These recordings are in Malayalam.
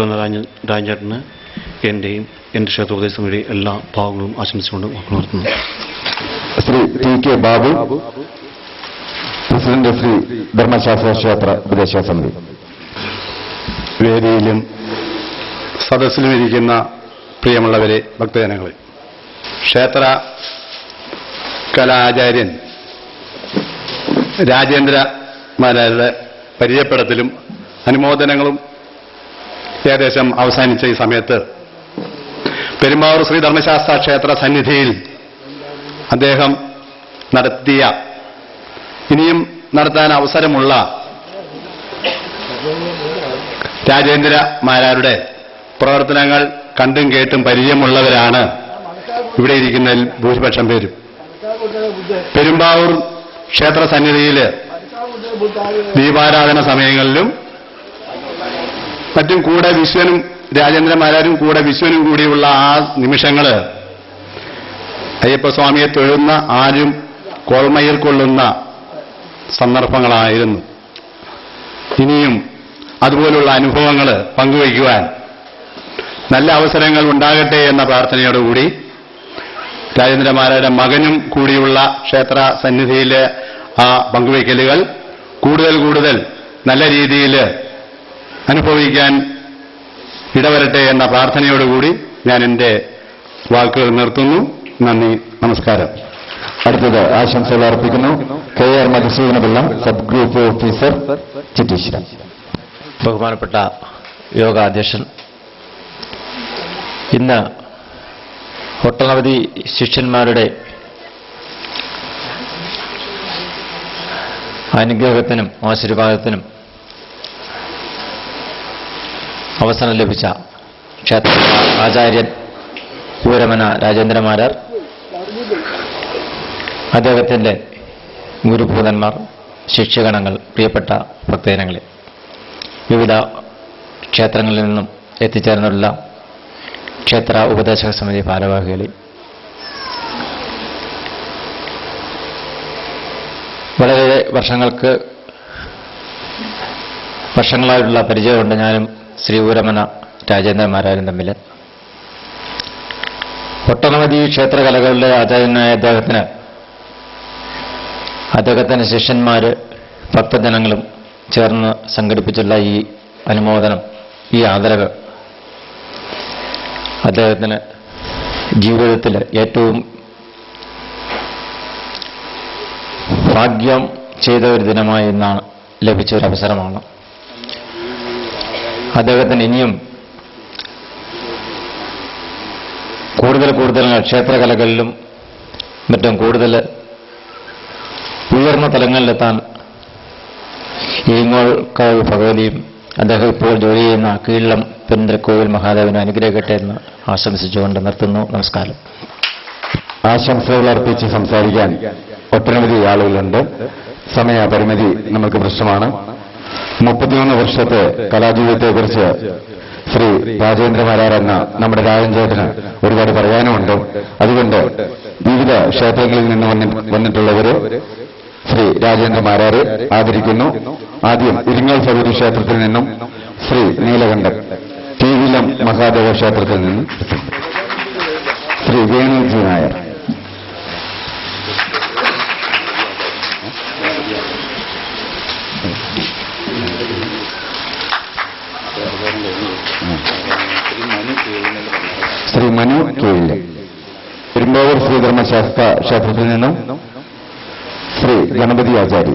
പിറന്ന രാജ രാജേട്ടന് എന്റെയും എന്റെ ക്ഷേത്രോപദേശ വഴി എല്ലാ ഭാഗങ്ങളും ആശംസിച്ചുകൊണ്ട് വാക്കുകൾ നിർത്തുന്നു Shri T K Babu president Shri ധർമ്മശാസ്ത്ര ക്ഷേത്ര ഉപദേശക സമിതി. വേദിയിലും സദസ്സിലും ഇരിക്കുന്ന പ്രിയമുള്ളവരെ ഭക്തജനങ്ങളെ. ക്ഷേത്ര കലാചാര്യൻ രാജേന്ദ്രമാരുടെ പരിചയപ്പെടത്തിലും അനുമോദനങ്ങളും ഏകദേശം അവസാനിച്ച ഈ സമയത്ത് പെരുമാവൂർ ശ്രീ ധർമ്മശാസ്ത്ര ക്ഷേത്ര സന്നിധിയിൽ അദ്ദേഹം നടത്തിയ ഇനിയും നടത്താൻ അവസരമുള്ള രാജേന്ദ്ര മാരാരുടെ പ്രവർത്തനങ്ങൾ കണ്ടും കേട്ടും പരിചയമുള്ളവരാണ് ഇവിടെ ഇരിക്കുന്ന ഭൂരിപക്ഷം പേരും. പെരുമ്പാവൂർ ക്ഷേത്ര സന്നിധിയിൽ ദീപാരാധന സമയങ്ങളിലും മറ്റും കൂടെ വിശ്വനും രാജേന്ദ്രമാരാരും കൂടെ വിശ്വനും കൂടിയുള്ള ആ നിമിഷങ്ങൾ അയ്യപ്പസ്വാമിയെ തൊഴുന്ന ആരും കോൾമയിൽ കൊള്ളുന്ന സന്ദർഭങ്ങളായിരുന്നു. ഇനിയും അതുപോലുള്ള അനുഭവങ്ങൾ പങ്കുവയ്ക്കുവാൻ നല്ല അവസരങ്ങൾ ഉണ്ടാകട്ടെ എന്ന പ്രാർത്ഥനയോടുകൂടി രാജേന്ദ്രമാരുടെ മകനും കൂടിയുള്ള ക്ഷേത്ര സന്നിധിയിലെ ആ പങ്കുവയ്ക്കലുകൾ കൂടുതൽ കൂടുതൽ നല്ല രീതിയിൽ അനുഭവിക്കാൻ ഇടവരട്ടെ എന്ന പ്രാർത്ഥനയോടുകൂടി ഞാൻ എന്റെ വാക്കുകൾ നിർത്തുന്നു. നന്ദി നമസ്കാരം. അടുത്തത് ആശംസകൾ അർപ്പിക്കുന്നു. K R Madhusudanapillai sub group officer Chitteeswaran ബഹുമാനപ്പെട്ട യോഗ അധ്യക്ഷൻ ഇന്ന് ഒട്ടനവധി ശിഷ്യന്മാരുടെ അനുഗ്രഹത്തിനും ആശീർവാദത്തിനും അവസരം ലഭിച്ച ക്ഷേത്ര ആചാര്യൻ പൂരമന രാജേന്ദ്രമാരാർ അദ്ദേഹത്തിന്റെ ഗുരുഭൂതന്മാർ ശിക്ഷകണങ്ങൾ പ്രിയപ്പെട്ട ഭക്തജനങ്ങളെ. വിവിധ ക്ഷേത്രങ്ങളിൽ നിന്നും എത്തിച്ചേർന്നുള്ള ക്ഷേത്ര ഉപദേശക സമിതി ഭാരവാഹികളെ. വളരെ വർഷങ്ങൾക്ക് വർഷങ്ങളായിട്ടുള്ള പരിചയമുണ്ട് ഞാനും ശ്രീ ഊരമന രാജേന്ദ്രന്മാരാരും തമ്മിൽ. ഒട്ടനവധി ക്ഷേത്രകലകളുടെ ആചാര്യനായ അദ്ദേഹത്തിന് അദ്ദേഹത്തിന്റെ ശിഷ്യന്മാർ ഭക്തജനങ്ങളും ചേർന്ന് സംഘടിപ്പിച്ചുള്ള ഈ അനുമോദനം ഈ ആദരവ് അദ്ദേഹത്തിന് ജീവിതത്തിൽ ഏറ്റവും ഭാഗ്യം ചെയ്ത ഒരു ദിനമായി എന്നാണ് ലഭിച്ച ഒരു അവസരമാണ്. അദ്ദേഹത്തിന് ഇനിയും കൂടുതൽ കൂടുതൽ ക്ഷേത്രകലകളിലും മറ്റും കൂടുതൽ ഉയർന്ന തലങ്ങളിലെത്താൻ ഈങ്ങോൾക്കാവ് ഭഗവതിയും അദ്ദേഹം ഇപ്പോൾ ജോലി ചെയ്യുന്ന കീഴിലം പെരുന്തൽക്കോവിൽ മഹാദേവന് അനുഗ്രഹിക്കട്ടെ എന്ന് ആശംസിച്ചുകൊണ്ട് നിർത്തുന്നു. നമസ്കാരം. ആശംസകൾ അർപ്പിച്ച് സംസാരിക്കാൻ ഒട്ടനവധി ആളുകളുണ്ട്. സമയപരിമിതി നമുക്ക് പ്രശ്നമാണ്. മുപ്പത്തിമൂന്ന് വർഷത്തെ കലാജീവിതത്തെക്കുറിച്ച് ശ്രീ രാജേന്ദ്ര എന്ന നമ്മുടെ രാജൻ ചേട്ടന് ഒരുപാട് പറയാനുമുണ്ട്. അതുകൊണ്ട് വിവിധ ക്ഷേത്രങ്ങളിൽ നിന്ന് വന്നിട്ടുള്ളവര് ശ്രീ രാജേന്ദ്ര മാരാർ ആദരിക്കുന്നു. ആദ്യം ഇരിങ്ങൽ സൗദി ക്ഷേത്രത്തിൽ നിന്നും ശ്രീ നീലകണ്ഠൻ തീവിലം മഹാദേവ ക്ഷേത്രത്തിൽ നിന്നും ശ്രീ വേണുജി നായർ. ശ്രീ മനു കീഴിൽ പെരുമ്പാവൂർ ശ്രീധർമ്മശാസ്ത്ര ക്ഷേത്രത്തിൽ നിന്നും ശ്രീ ഗണപതി ആചാരി.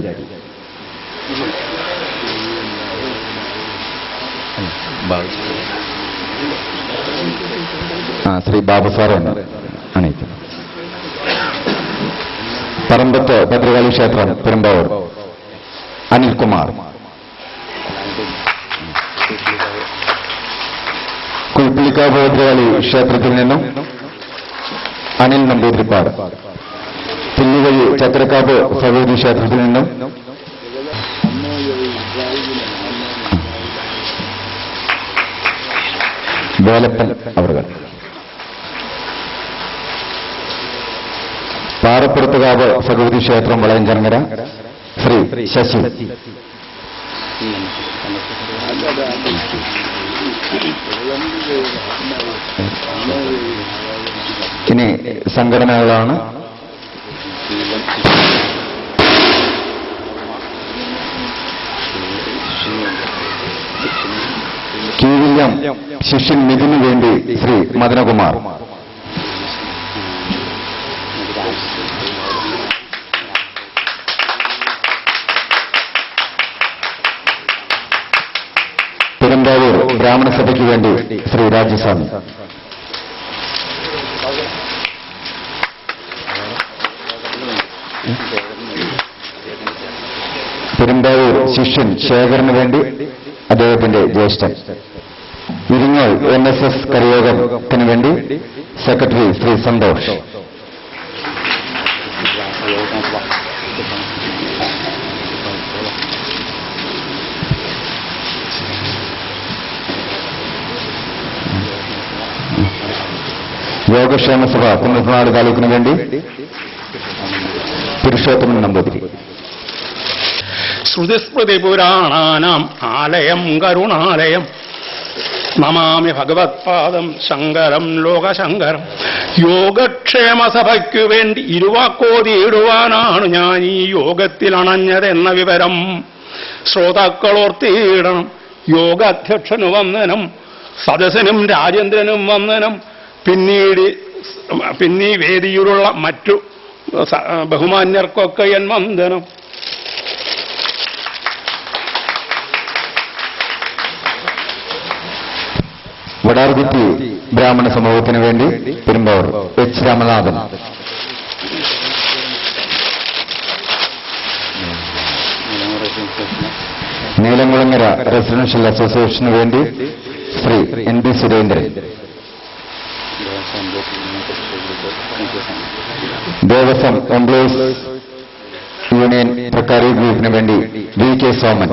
ശ്രീ ബാബു സാറാണ് അണിയിക്കുന്നത് പറമ്പത്ത് ഭദ്രകാളി ക്ഷേത്രം പെരുമ്പാവൂർ. അനിൽകുമാർ. കുൽപ്പിളിക്കാവ് ഭദ്രകാളി ക്ഷേത്രത്തിൽ നിന്നും അനിൽ നമ്പൂതിരിപ്പാട്. പുല്ലുവഴി ചക്രക്കാവ് ഭഗവതി ക്ഷേത്രത്തിൽ നിന്നും വേലപ്പൻ അവർ പാറപ്പുറത്തുകാവ് ഭഗവതി ക്ഷേത്രം വളയഞ്ചങ്കര ശ്രീ ശശി. ഇനി സംഘടനകളാണ്. കീഴിലം ശിഷ്യൻ മിഥുനു വേണ്ടി ശ്രീ മദനകുമാർ പെരുമ്പാവൂർ ബ്രാഹ്മണ സഭയ്ക്ക് വേണ്ടി. ശ്രീ രാജസ്വാമി. പെരുമ്പാവൂർ ശിഷ്യൻ ശേഖരന് വേണ്ടി അദ്ദേഹത്തിന്റെ ജ്യേഷ്ഠൻ. ഇരിങ്ങോൾ എൻ എസ് എസ് കരയോഗത്തിന് വേണ്ടി സെക്രട്ടറി ശ്രീ സന്തോഷ്. യോഗക്ഷേമ സഭ കുന്നത്തനാട് താലൂക്കിന് വേണ്ടി പുരുഷോത്തമൻ നമ്പൂതിരി. ശ്രുതിസ്മൃതി പുരാണാനാം ആലയം കരുണാലയം. നമാമി ഭഗവത്പാദം ശങ്കരം ലോകശങ്കരം. യോഗക്ഷേമ സഭയ്ക്കു വേണ്ടി ഇരുവാക്കോതിയിടുവാനാണ് ഞാൻ ഈ യോഗത്തിൽ അണഞ്ഞതെന്ന വിവരം. ശ്രോതാക്കളോർത്തിയിടണം. യോഗാധ്യക്ഷന് വന്ദനം. സദസ്സിനും രാജേന്ദ്രനും വന്ദനം. പിന്നീട് പിന്നീ വേദിയിലുള്ള മറ്റു ബഹുമാന്യർക്കൊക്കെ എൻ വന്ദനം. വടാർകുത്തി ബ്രാഹ്മണ സമൂഹത്തിന് വേണ്ടി പെരുമ്പാവൂർ എച്ച് രാമനാഥൻ. നീലംകുളങ്ങര റെസിഡൻഷ്യൽ അസോസിയേഷന് വേണ്ടി Shri N B Surendran. Devaswom employees union പ്രക്കാരി ഗ്രൂപ്പിന് വേണ്ടി V K Soman.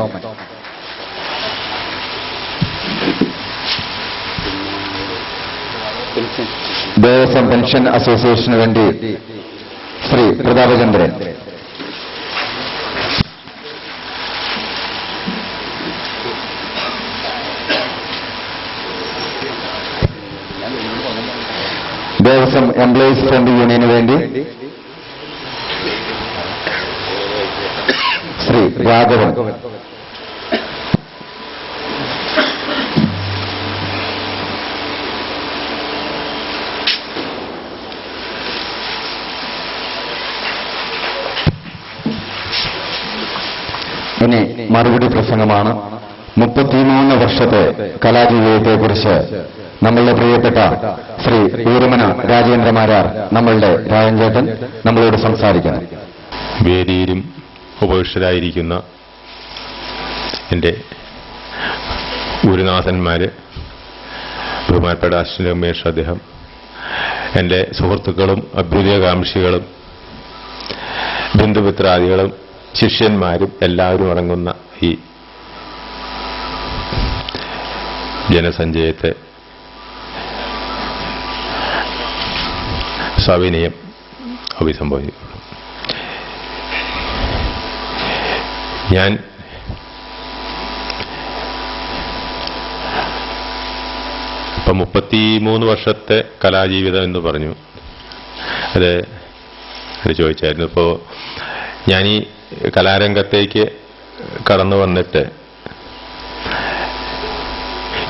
Devaswom pension അസോസിയേഷന് വേണ്ടി ശ്രീ പ്രതാപചന്ദ്രൻ. ദേവസ്വം എംപ്ലോയീസ് ഫ്രണ്ട് യൂണിയന് വേണ്ടി ശ്രീ രാഘവൻ. ഇനി മറുപടി പ്രസംഗമാണ്. മുപ്പത്തിമൂന്ന് വർഷത്തെ കലാജീവിതത്തെക്കുറിച്ച് നമ്മളുടെ പ്രിയപ്പെട്ട ശ്രീ ഊരമന രാജേന്ദ്രമാരാർ നമ്മളുടെ രാജൻചേട്ടൻ നമ്മളോട് സംസാരിക്കണം വേദിയിലും ഉപവിഷ്ടരായിരിക്കുന്ന എന്റെ ഗുരുനാഥന്മാര് ബഹുമാനപ്പെട്ട അശ്വിനി രമേഷ് അദ്ദേഹം എന്റെ സുഹൃത്തുക്കളും അഭ്യുദയകാംക്ഷികളും ബന്ധുമിത്രാദികളും ശിഷ്യന്മാരും എല്ലാവരും അടങ്ങുന്ന ഈ ജനസഞ്ചയത്തെ സവിനയം അഭിസംബോധിക്കുന്നു ഞാൻ ഇപ്പം മുപ്പത്തി മൂന്ന് വർഷത്തെ കലാജീവിതം എന്ന് പറഞ്ഞു. അത് അത് ചോദിച്ചായിരുന്നു. ഇപ്പോൾ ഞാൻ ഈ കലാരംഗത്തേക്ക് കടന്നു വന്നിട്ട്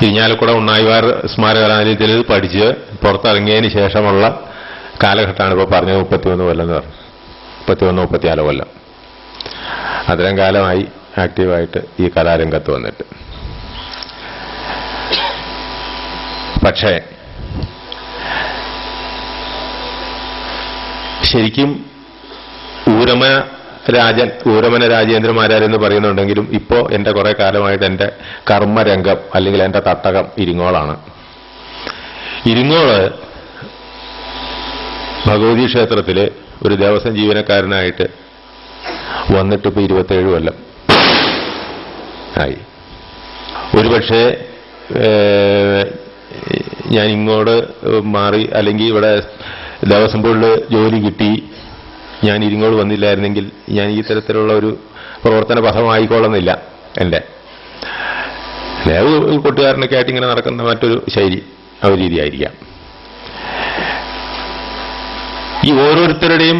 ഇരിഞ്ഞാലക്കുട ഉണ്ണായിവാർ സ്മാരക കലാലയത്തിൽ പഠിച്ച് പുറത്തിറങ്ങിയതിന് ശേഷമുള്ള കാലഘട്ടമാണ് ഇപ്പോൾ പറഞ്ഞത് മുപ്പത്തിമൂന്ന് കൊല്ലം എന്ന് പറഞ്ഞു മുപ്പത്തിമൂന്ന് മുപ്പത്തിനാല് കൊല്ലം. അത്രയും കാലമായി ആക്റ്റീവായിട്ട് ഈ കലാരംഗത്ത് വന്നിട്ട്. പക്ഷേ ശരിക്കും ഊരമ രാജൻ ഊരമന രാജേന്ദ്രമാരാരെന്ന് പറയുന്നുണ്ടെങ്കിലും ഇപ്പോൾ എന്റെ കുറേ കാലമായിട്ട് എന്റെ കർമ്മരംഗം അല്ലെങ്കിൽ എന്റെ തട്ടകം ഇരിങ്ങോളാണ്. ഇരിങ്ങോൾ ഭഗവതി ക്ഷേത്രത്തിൽ ഒരു ദേവസ്വം ജീവനക്കാരനായിട്ട് വന്നിട്ട് ഇപ്പോൾ ഇരുപത്തേഴ് കൊല്ലം. ആയി. ഒരുപക്ഷെ ഞാൻ ഇങ്ങോട്ട് മാറി അല്ലെങ്കിൽ ഇവിടെ ദേവസ്വം ബോർഡിൽ ജോലി കിട്ടി ഞാൻ ഇരിങ്ങോട് വന്നില്ലായിരുന്നെങ്കിൽ ഞാൻ ഈ തരത്തിലുള്ള ഒരു പ്രവർത്തന പഥമായിക്കോളുന്നില്ല എന്റെ. അല്ലെ? ഒരു കൊട്ടുകാരനൊക്കെ ആയിട്ട് ഇങ്ങനെ നടക്കുന്ന മറ്റൊരു ശൈലി ആ ഒരു രീതിയായിരിക്കാം. ഈ ഓരോരുത്തരുടെയും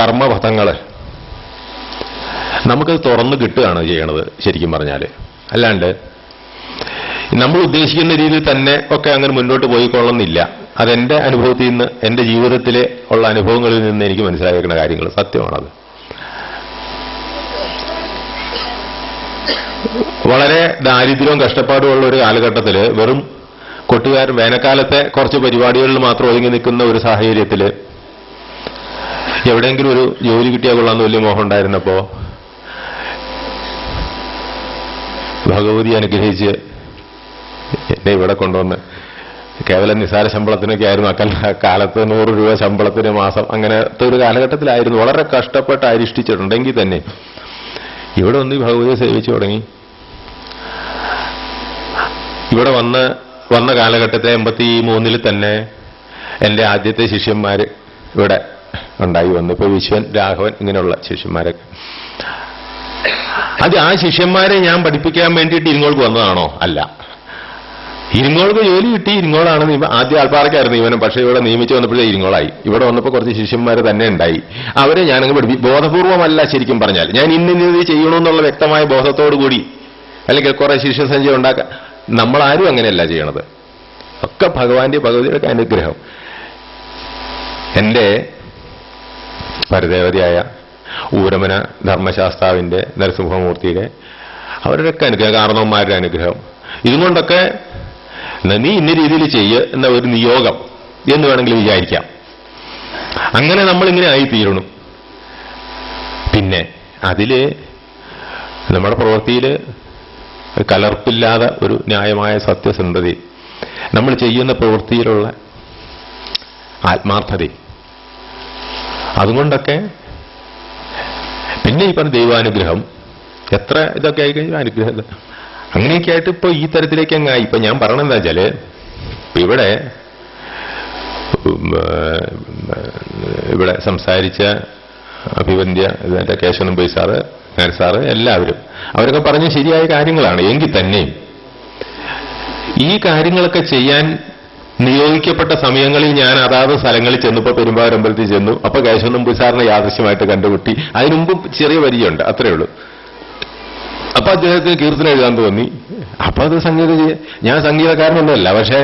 കർമ്മപഥങ്ങൾ നമുക്കത് തുറന്ന് കിട്ടുകയാണ് ചെയ്യണത് ശരിക്കും പറഞ്ഞാൽ അല്ലാണ്ട് നമ്മൾ ഉദ്ദേശിക്കുന്ന രീതിയിൽ തന്നെ ഒക്കെ അങ്ങനെ മുന്നോട്ട് പോയിക്കൊള്ളുന്നില്ല. അതെന്റെ അനുഭവത്തിൽ നിന്ന് എന്റെ ജീവിതത്തിലെ ഉള്ള അനുഭവങ്ങളിൽ നിന്ന് എനിക്ക് മനസ്സിലാക്കുന്ന കാര്യങ്ങൾ സത്യമാണത്. വളരെ ദാരിദ്ര്യവും കഷ്ടപ്പാടുമുള്ള ഒരു കാലഘട്ടത്തിൽ വെറും കൊട്ടുകാരൻ വേനൽക്കാലത്തെ കുറച്ച് പരിപാടികളിൽ മാത്രം ഒതുങ്ങി നിൽക്കുന്ന ഒരു സാഹചര്യത്തിൽ എവിടെയെങ്കിലും ഒരു ജോലി കിട്ടിയാൽ കൊള്ളാമെന്ന് വലിയ മോഹം ഉണ്ടായിരുന്നപ്പോ ഭഗവതി അനുഗ്രഹിച്ച് എന്നെ ഇവിടെ കൊണ്ടുവന്ന് കേവല നിസാര ശമ്പളത്തിനൊക്കെ ആയിരുന്നു. അക്കൽ കാലത്ത് നൂറ് രൂപ ശമ്പളത്തിന് മാസം അങ്ങനത്തെ ഒരു കാലഘട്ടത്തിലായിരുന്നു. വളരെ കഷ്ടപ്പെട്ട് അരിഷ്ടിച്ചിട്ടുണ്ടെങ്കിൽ തന്നെ ഇവിടെ വന്ന് ഈ ഭഗവതിയെ സേവിച്ചു തുടങ്ങി. ഇവിടെ വന്ന് വന്ന കാലഘട്ടത്തിൽ എൺപത്തി മൂന്നിൽ തന്നെ എന്റെ ആദ്യത്തെ ശിഷ്യന്മാർ ഇവിടെ ഉണ്ടായി വന്നു. ഇപ്പൊ വിശ്വൻ രാഘവൻ ഇങ്ങനെയുള്ള ശിഷ്യന്മാരൊക്കെ. അത് ആ ശിഷ്യന്മാരെ ഞാൻ പഠിപ്പിക്കാൻ വേണ്ടിയിട്ട് ഇരിങ്ങോൾക്ക് വന്നതാണോ? അല്ല. ഇരിങ്ങോൾക്ക് ജോലി കിട്ടി ഇരിങ്ങോളാണ് നിയമ ആദ്യ ആൾപ്പാറക്കായിരുന്നു ഇവനും പക്ഷേ ഇവിടെ നിയമിച്ചു വന്നപ്പോഴേ ഇരിങ്ങോളായി. ഇവിടെ വന്നപ്പോൾ കുറച്ച് ശിഷ്യന്മാർ തന്നെ ഉണ്ടായി. അവരെ ഞാനങ്ങ് പഠിപ്പി ബോധപൂർവമല്ല ശരിക്കും പറഞ്ഞാൽ ഞാൻ ഇന്നിന്നത് ചെയ്യണമെന്നുള്ള വ്യക്തമായ ബോധത്തോടു കൂടി അല്ലെങ്കിൽ കുറെ ശിഷ്യസഞ്ചയം ഉണ്ടാക്കാൻ നമ്മളാരും അങ്ങനെയല്ല ചെയ്യണത്. ഒക്കെ ഭഗവാന്റെ ഭഗവതിയുടെ അനുഗ്രഹം. എന്റെ പരദേവതയായ ഊരമന ധർമ്മശാസ്താവിന്റെ നരസിംഹമൂർത്തിയുടെ അവരുടെയൊക്കെ അനുഗ്രഹം കാരണവന്മാരുടെ അനുഗ്രഹം. ഇതുകൊണ്ടൊക്കെ നീ ഇന്ന രീതിയിൽ ചെയ്യ എന്ന ഒരു നിയോഗം എന്ന് വേണമെങ്കിൽ വിചാരിക്കാം. അങ്ങനെ നമ്മളിങ്ങനെ ആയിത്തീരണം പിന്നെ അതിൽ നമ്മുടെ പ്രവൃത്തിയിൽ കലർപ്പില്ലാതെ ഒരു ന്യായമായ സത്യസന്ധത നമ്മൾ ചെയ്യുന്ന പ്രവൃത്തിയിലുള്ള ആത്മാർത്ഥത അതുകൊണ്ടൊക്കെ പിന്നെ ഈ പറഞ്ഞ ദൈവാനുഗ്രഹം എത്ര ഇതൊക്കെ ആയി കഴിഞ്ഞാൽ അനുഗ്രഹം. അങ്ങനെയൊക്കെ ആയിട്ട് ഇപ്പൊ ഈ തരത്തിലേക്ക് അങ്ങായി ഇപ്പൊ ഞാൻ പറയണെന്താ വെച്ചാൽ ഇപ്പൊ ഇവിടെ ഇവിടെ സംസാരിച്ച അഭിവന്ധ്യ കേശവനം പോയി സാറ് സാറ് എല്ലാവരും. അവരൊക്കെ പറഞ്ഞ ശരിയായ കാര്യങ്ങളാണ്. എങ്കിൽ തന്നെയും ഈ കാര്യങ്ങളൊക്കെ ചെയ്യാൻ നിയോഗിക്കപ്പെട്ട സമയങ്ങളിൽ ഞാൻ അതാത് സ്ഥലങ്ങളിൽ ചെന്നപ്പോ പെരുമ്പാവരമ്പലത്തിൽ ചെന്നു. അപ്പൊ കേശവനും പുസാറിനെ സാറിനെ യാദൃശ്യമായിട്ട് കണ്ടുമുട്ടി. അതിനുമുമ്പ് ചെറിയ പരിചയമുണ്ട് അത്രയേ ഉള്ളൂ. അപ്പൊ അദ്ദേഹത്തിന് കീർത്തനം എഴുതാൻ തോന്നി. അപ്പൊ അത് സംഗീത ഞാൻ സംഗീതക്കാരനൊന്നുമല്ല പക്ഷേ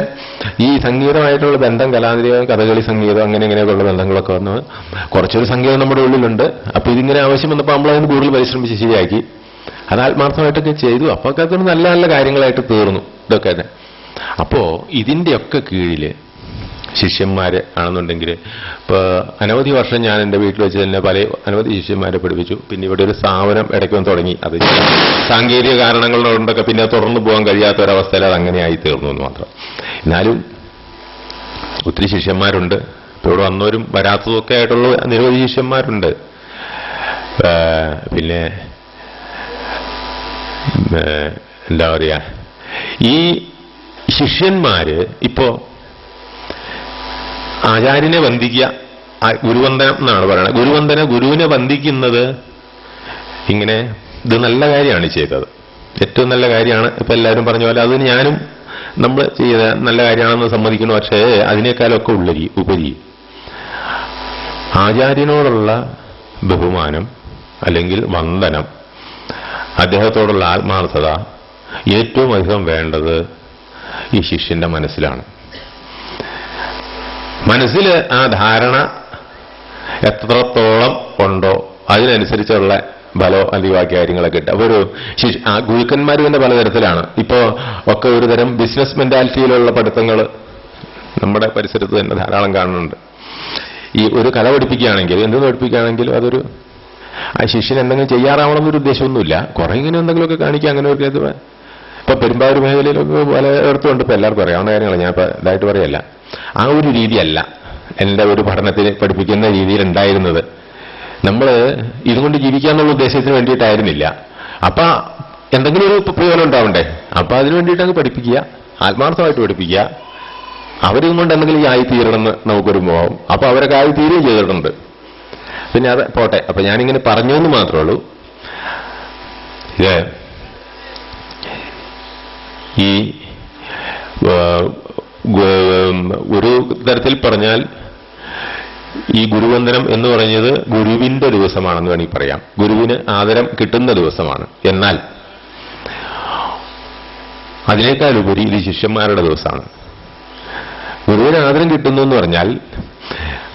ഈ സംഗീതമായിട്ടുള്ള ബന്ധം കലാതിരികം കഥകളി സംഗീതം അങ്ങനെ ഇങ്ങനെയൊക്കെയുള്ള ബന്ധങ്ങളൊക്കെ വന്ന് കുറച്ചൊരു സംഗീതം നമ്മുടെ ഉള്ളിലുണ്ട്. അപ്പൊ ഇതിങ്ങനെ ആവശ്യം വന്നപ്പോൾ നമ്മളതിന് കൂടുതൽ പരിശ്രമിച്ച് ശരിയാക്കി. അത് ആത്മാർത്ഥമായിട്ടൊക്കെ ചെയ്തു. അപ്പൊ ഒക്കെ നല്ല നല്ല കാര്യങ്ങളായിട്ട് തീർന്നു ഇതൊക്കെ തന്നെ. അപ്പോ ഇതിന്റെയൊക്കെ കീഴിൽ ശിഷ്യന്മാര് ആണെന്നുണ്ടെങ്കിൽ. ഇപ്പോൾ അനവധി വർഷം ഞാൻ എന്റെ വീട്ടിൽ വെച്ച് തന്നെ പല അനവധി ശിഷ്യന്മാരെ പഠിപ്പിച്ചു. പിന്നെ ഇവിടെ ഒരു സ്ഥാപനം ഇടയ്ക്ക് വന്ന് തുടങ്ങി. അത് സാങ്കേതിക കാരണങ്ങൾ കൊണ്ടൊക്കെ പിന്നെ തുടർന്ന് പോകാൻ കഴിയാത്ത ഒരവസ്ഥയിൽ അത് അങ്ങനെയായി തീർന്നു എന്ന് മാത്രം. എന്നാലും ഒത്തിരി ശിഷ്യന്മാരുണ്ട്. ഇപ്പോൾ ഇവിടെ വന്നവരും വരാത്തതൊക്കെ ആയിട്ടുള്ള നിരവധി ശിഷ്യന്മാരുണ്ട്. പിന്നെ എന്താ പറയുക ഈ ശിഷ്യന്മാര് ഇപ്പോ ആചാര്യനെ വന്ദിക്കുക. ഗുരുവന്ദനം എന്നാണ് പറയുന്നത്. ഗുരുവന്ദന ഗുരുവിനെ വന്ദിക്കുന്നത് ഇങ്ങനെ ഇത് നല്ല കാര്യമാണ് ചെയ്തത്. ഏറ്റവും നല്ല കാര്യമാണ്. ഇപ്പൊ എല്ലാവരും പറഞ്ഞ പോലെ അതിന് ഞാനും നമ്മൾ ചെയ്ത നല്ല കാര്യമാണെന്ന് സമ്മതിക്കുന്നു. പക്ഷേ അതിനേക്കാളൊക്കെ ഉള്ളരി ഉപരി. ആചാര്യനോടുള്ള ബഹുമാനം അല്ലെങ്കിൽ വന്ദനം അദ്ദേഹത്തോടുള്ള ആത്മാർത്ഥത ഏറ്റവും അധികം വേണ്ടത് ഈ ശിഷ്യന്റെ മനസ്സിലാണ്. മനസ്സിൽ ആ ധാരണ എത്രത്തോളം ഉണ്ടോ അതിനനുസരിച്ചുള്ള ബലോ ബാക്കി കാര്യങ്ങളൊക്കെ കിട്ടും അപ്പൊ ഒരു ശിശു ആ ഗുരുക്കന്മാർ തന്നെ പലതരത്തിലാണ്. ഇപ്പോ ഒക്കെ ഒരു തരം ബിസിനസ് മെന്റാലിറ്റിയിലുള്ള പഠിത്തങ്ങൾ നമ്മുടെ പരിസരത്ത് തന്നെ ധാരാളം കാണുന്നുണ്ട്. ഈ ഒരു കല പഠിപ്പിക്കുകയാണെങ്കിൽ എന്തെന്ന് പഠിപ്പിക്കുകയാണെങ്കിലും അതൊരു ആ ശിഷ്യൻ എന്തെങ്കിലും ചെയ്യാറാവണമെന്നൊരു ഉദ്ദേശമൊന്നുമില്ല. കുറെ ഇങ്ങനെ എന്തെങ്കിലുമൊക്കെ കാണിക്കുക അങ്ങനെ ഒരു ഇപ്പൊ പെരുമ്പാവൂർ മേഖലയിലൊക്കെ പലയിടത്തും ഉണ്ട്. ഇപ്പൊ എല്ലാവർക്കും അറിയാവുന്ന കാര്യങ്ങൾ ഞാൻ ഇപ്പൊ ഇതായിട്ട് പറയല്ല. ആ ഒരു രീതിയല്ല എന്റെ ഒരു പഠനത്തിന് പഠിപ്പിക്കുന്ന രീതിയിൽ ഉണ്ടായിരുന്നത് നമ്മൾ ഇതുകൊണ്ട് ജീവിക്കാന്നുള്ള ഉദ്ദേശത്തിന് വേണ്ടിയിട്ടായിരുന്നില്ല. അപ്പൊ എന്തെങ്കിലും ഒരു പ്രയോജനം ഉണ്ടാവണ്ടേ? അപ്പൊ അതിനു വേണ്ടിയിട്ട് അങ്ങ് പഠിപ്പിക്കുക ആത്മാർത്ഥമായിട്ട് പഠിപ്പിക്കുക. അവരും കൊണ്ട് എന്തെങ്കിലും ആയിത്തീരണമെന്ന് നമുക്കൊരു മോഹം. അപ്പൊ അവരൊക്കെ ആയിത്തീരുകയും ചെയ്തിട്ടുണ്ട്. പിന്നെ അത് പോട്ടെ. അപ്പൊ ഞാനിങ്ങനെ പറഞ്ഞു എന്ന് മാത്രമേ ഉള്ളൂ. ഇത് ഈ ഒരു തരത്തിൽ പറഞ്ഞാൽ ഈ ഗുരുവന്ദനം എന്ന് പറഞ്ഞത് ഗുരുവിന്റെ ദിവസമാണെന്ന് വേണമെങ്കിൽ പറയാം. ഗുരുവിന് ആദരം കിട്ടുന്ന ദിവസമാണ്. എന്നാൽ അതിനേക്കാൾ ഉപരി ഇത് ശിഷ്യന്മാരുടെ ദിവസമാണ്. ഗുരുവിന് ആദരം കിട്ടുന്നു എന്ന് പറഞ്ഞാൽ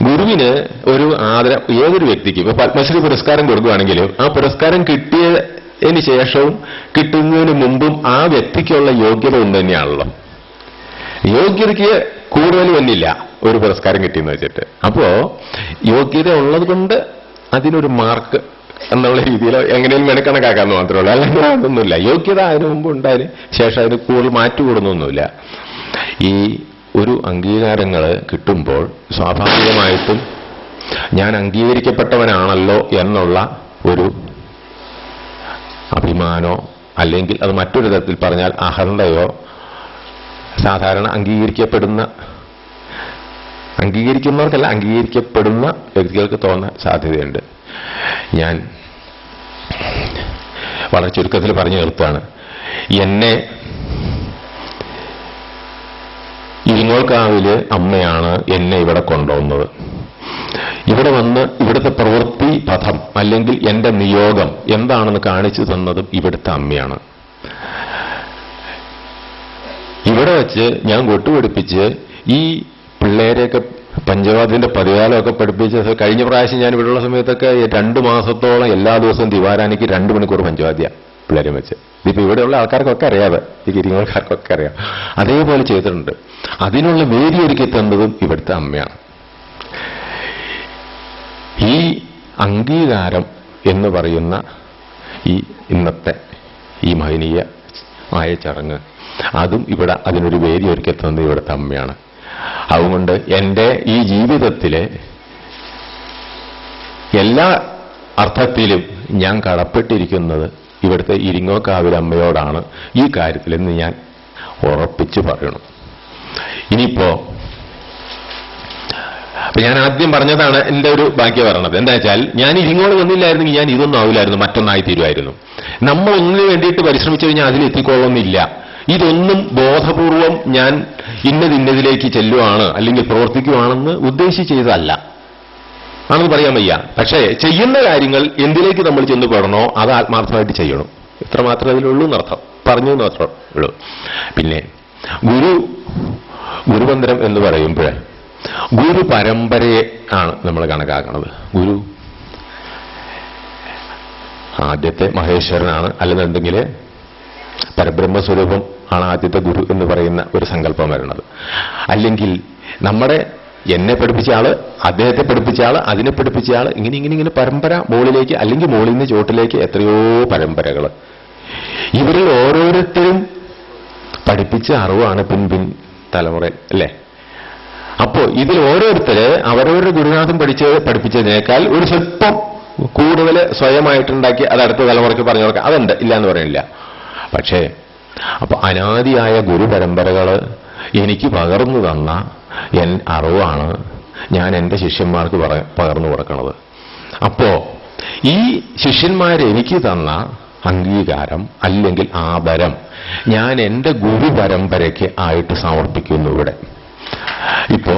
ഗുരുവിന് ഒരു ആദരം ഏതൊരു വ്യക്തിക്കും ഇപ്പൊ പത്മശ്രീ പുരസ്കാരം കൊടുക്കുകയാണെങ്കിലും ആ പുരസ്കാരം കിട്ടിയതിന് ശേഷവും കിട്ടുന്നതിന് മുമ്പും ആ വ്യക്തിക്കുള്ള യോഗ്യത ഉണ്ട് തന്നെയാണല്ലോ. യോഗ്യതയ്ക്ക് കൂടുതൽ വന്നില്ല ഒരു പുരസ്കാരം കിട്ടിയെന്ന് വെച്ചിട്ട്. അപ്പോ യോഗ്യത ഉള്ളത് കൊണ്ട് അതിനൊരു മാർക്ക് എന്നുള്ള രീതിയിൽ എങ്ങനെയും വേണേ കണക്കാക്കാന്ന് മാത്രമേ ഉള്ളൂ. അല്ലെങ്കിൽ അതൊന്നുമില്ല. യോഗ്യത അതിന് മുമ്പ് ഉണ്ടായതിന് ശേഷം അതിന് കൂടുതൽ മാറ്റി കൊടുന്നൊന്നുമില്ല. ഈ ഒരു അംഗീകാരങ്ങൾ കിട്ടുമ്പോൾ സ്വാഭാവികമായിട്ടും ഞാൻ അംഗീകരിക്കപ്പെട്ടവനാണല്ലോ എന്നുള്ള ഒരു അഭിമാനോ അല്ലെങ്കിൽ അത് മറ്റൊരു തരത്തിൽ പറഞ്ഞാൽ അഹന്തയോ സാധാരണ അംഗീകരിക്കപ്പെടുന്ന അംഗീകരിക്കുന്നവർക്കല്ല അംഗീകരിക്കപ്പെടുന്ന വ്യക്തികൾക്ക് തോന്നാൻ സാധ്യതയുണ്ട്. ഞാൻ വളരെ ചുരുക്കത്തിൽ പറഞ്ഞു നിർത്തുകയാണ് എന്നെ ഇരുങ്ങോൾക്കാവിലെ അമ്മയാണ് എന്നെ ഇവിടെ കൊണ്ടുവന്നത്. ഇവിടെ വന്ന് ഇവിടുത്തെ പ്രവൃത്തി പഥം അല്ലെങ്കിൽ എന്റെ നിയോഗം എന്താണെന്ന് കാണിച്ചു തന്നതും ഇവിടുത്തെ അമ്മയാണ് ഇവിടെ വെച്ച് ഞാൻ കൊട്ടുപിടിപ്പിച്ച് ഈ പിള്ളേരെയൊക്കെ പഞ്ചവാദിന്റെ പതിവാലമൊക്കെ പഠിപ്പിച്ച് കഴിഞ്ഞ പ്രാവശ്യം ഞാൻ ഇവിടെയുള്ള സമയത്തൊക്കെ രണ്ടു മാസത്തോളം എല്ലാ ദിവസവും ദിവാരാനിക്ക് രണ്ട് മണിക്കൂർ പഞ്ചവാദ്യ പിള്ളേരെ വെച്ച്. ഇതിപ്പോ ഇവിടെയുള്ള ആൾക്കാർക്കൊക്കെ അറിയാതെ ഈ ഗിരിങ്ങൾക്കാർക്കൊക്കെ അറിയാം. അതേപോലെ ചെയ്തിട്ടുണ്ട്. അതിനുള്ള വേദി ഒരുക്കി തന്നതും ഇവിടുത്തെ അമ്മയാണ്. ഈ അംഗീകാരം എന്ന് പറയുന്ന ഈ ഇന്നത്തെ ഈ മഹനീയ ആയ ചടങ്ങ് അതും ഇവിടെ അതിനൊരു വേദി ഒരുക്കി തന്നത് ഇവിടുത്തെ അമ്മയാണ് അതുകൊണ്ട് എന്റെ ഈ ജീവിതത്തിലെ എല്ലാ അർത്ഥത്തിലും ഞാൻ കടപ്പെട്ടിരിക്കുന്നത് ഇവിടുത്തെ ഇരിങ്ങോക്കാവിലമ്മയോടാണ് ഈ കാര്യത്തിൽ എന്ന് ഞാൻ ഉറപ്പിച്ചു പറയണം. ഇനിയിപ്പോ അപ്പൊ ഞാൻ ആദ്യം പറഞ്ഞതാണ് എന്റെ ഒരു പറയണത് എന്താ വെച്ചാൽ ഞാൻ ഇരിങ്ങോട് വന്നില്ലായിരുന്നെങ്കിൽ ഞാൻ ഇതൊന്നും ആവില്ലായിരുന്നു മറ്റൊന്നായി തീരുമായിരുന്നു. നമ്മൾ ഒന്നിനു വേണ്ടിയിട്ട് പരിശ്രമിച്ചു കഴിഞ്ഞാൽ അതിലെത്തിക്കൊള്ളുന്നില്ല ഇതൊന്നും ബോധപൂർവം ഞാൻ ഇന്നതിന്നതിലേക്ക് ചെല്ലുവാണ് അല്ലെങ്കിൽ പ്രവർത്തിക്കുവാണെന്ന് ഉദ്ദേശിച്ചതല്ല. ആണെന്ന് പറയാൻ വയ്യ. പക്ഷേ ചെയ്യുന്ന കാര്യങ്ങൾ എന്തിലേക്ക് നമ്മൾ ചെന്ന് പെടണോ അത് ആത്മാർത്ഥമായിട്ട് ചെയ്യണം. ഇത്ര മാത്രമേ അതിലുള്ളൂ എന്നർത്ഥം. പറഞ്ഞു എന്ന് മാത്രമേ ഉള്ളൂ. പിന്നെ ഗുരു ഗുരുമന്ത്രം എന്ന് പറയുമ്പോൾ ഗുരു പരമ്പരയെ ആണ് നമ്മൾ കണക്കാക്കുന്നത് ഗുരു ആദ്യത്തെ മഹേശ്വരനാണ്. അല്ലെന്നുണ്ടെങ്കിൽ പരബ്രഹ്മസ്വരൂപം ആണ് ആദ്യത്തെ ഗുരു എന്ന് പറയുന്ന ഒരു സങ്കല്പം വരുന്നത്. അല്ലെങ്കിൽ നമ്മുടെ എന്നെ പഠിപ്പിച്ച ആൾ അദ്ദേഹത്തെ പഠിപ്പിച്ച ആൾ അതിനെ പഠിപ്പിച്ച ആൾ ഇങ്ങനെ ഇങ്ങനെ ഇങ്ങനെ പരമ്പര മുകളിലേക്ക് അല്ലെങ്കിൽ മുകളിൽ നിന്ന് ചോട്ടിലേക്ക് എത്രയോ പരമ്പരകൾ. ഇവരിൽ ഓരോരുത്തരും പഠിപ്പിച്ച അറിവാണ് പിൻപിൻ പിൻ തലമുറ അല്ലേ? അപ്പോ ഇതിൽ ഓരോരുത്തര് അവരവരുടെ ഗുരുനാഥൻ പഠിച്ചത് പഠിപ്പിച്ചതിനേക്കാൾ ഒരു സ്വല്പം കൂടുതൽ സ്വയമായിട്ടുണ്ടാക്കി അത് അടുത്ത തലമുറയ്ക്ക് പറഞ്ഞു കൊടുക്കാം. അതുണ്ട് ഇല്ല എന്ന് പറയുന്നില്ല. പക്ഷേ അപ്പൊ അനാദിയായ ഗുരുപരമ്പരകൾ എനിക്ക് പകർന്നു തന്ന എൻ അറിവാണ് ഞാൻ എന്റെ ശിഷ്യന്മാർക്ക് പകർന്നു കൊടുക്കുന്നത് അപ്പോ ഈ ശിഷ്യന്മാരെനിക്ക് തന്ന അംഗീകാരം അല്ലെങ്കിൽ ആദരം ഞാൻ എന്റെ ഗുരുപരമ്പരയ്ക്ക് ആയിട്ട് സമർപ്പിക്കുന്നു ഇവിടെ. ഇപ്പോ